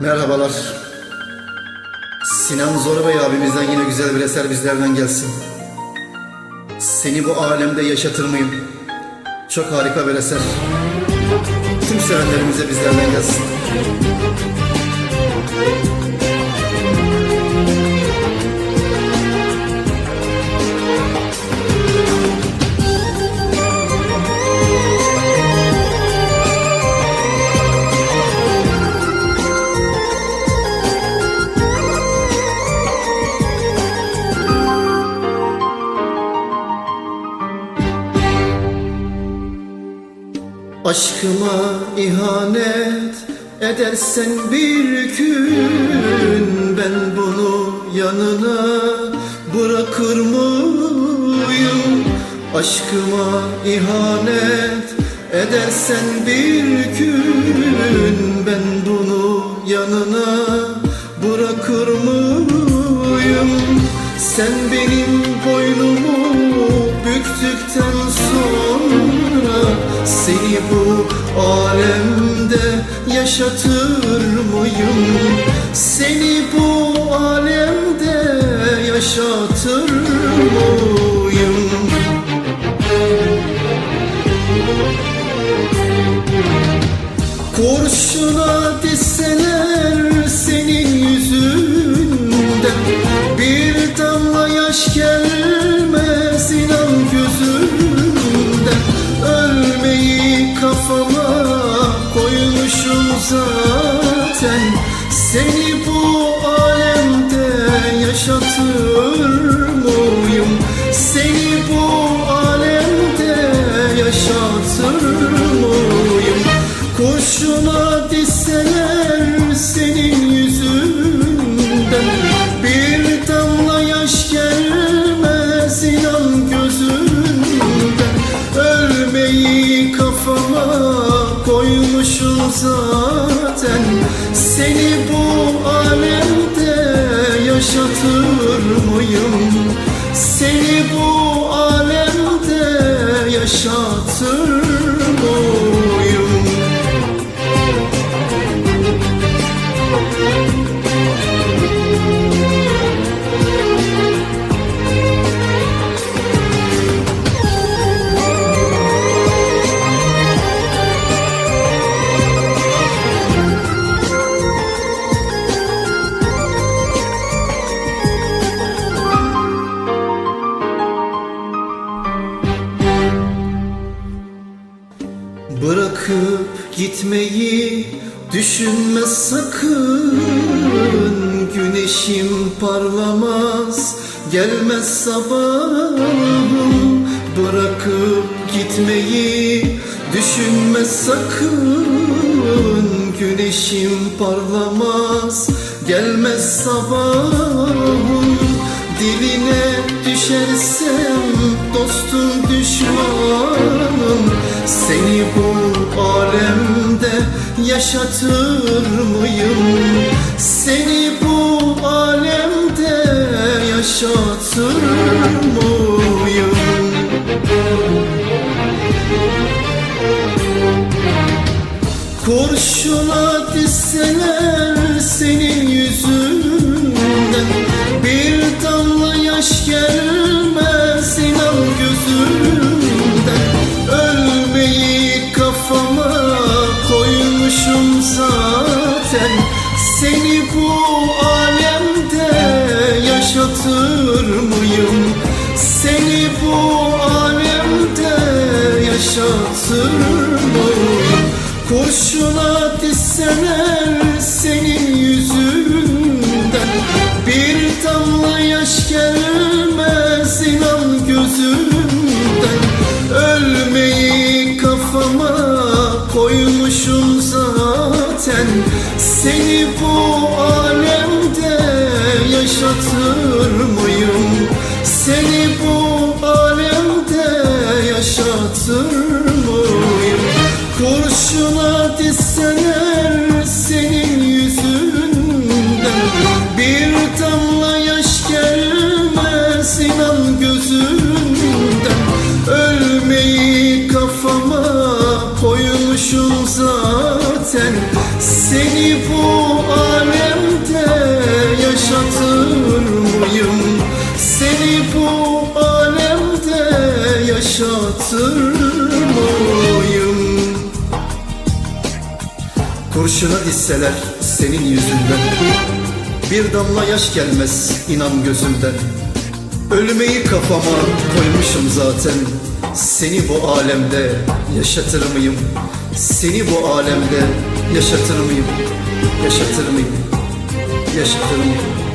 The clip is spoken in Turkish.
Merhabalar. Sinan Zorbay abimizden yine güzel bir eser bizlerden gelsin. Seni bu alemde yaşatır mıyım? Çok harika bir eser. Tüm sevenlerimize bizlerden gelsin. Aşkıma ihanet edersen bir gün Ben bunu yanına bırakır mıyım? Aşkıma ihanet edersen bir gün Ben bunu yanına bırakır mıyım? Sen benim boynumu büktükten Seni bu alemde yaşatır mıyım? Seni bu alemde yaşatır mıyım? Kurşuna dizseler Seni bu alemde yaşatır mıyım? Seni bu alemde yaşatır mıyım? Kurşuna dizseler senin yüzünden Bir damla yaş gelmez inan gözümden Ölmeyi kafama koymuşum zaten Seni yaşatır gitmeyi düşünme sakın. Güneşim parlamaz gelmez sabahım. Bırakıp gitmeyi düşünme sakın. Güneşim parlamaz gelmez sabahım. Diline düşersem dostum düşmanım. Seni bu alemde yaşatır mıyım? Seni bu alemde yaşatır mıyım? Kurşuna dizseler senin yüzünden Bir damla yaş gelmez yaşatır mıyım? Seni bu alemde yaşatır mıyım? Kurşuna dizseler senin yüzünden Bir damla yaş gelmez inan gözümden Ölmeyi kafama koymuşum zaten Seni söner senin yüzünden. Bir damla yaş gelmez inan gözünden. Ölmeyi kafama koymuşum zaten. Seni bu alemde yaşatır mıyım? Seni bu alemde yaşatır Kurşuna dizseler senin yüzünden Bir damla yaş gelmez inan gözümden Ölmeyi kafama koymuşum zaten Seni bu alemde yaşatır mıyım? Seni bu alemde yaşatır mıyım? Yaşatır mıyım? Yaşatır mıyım?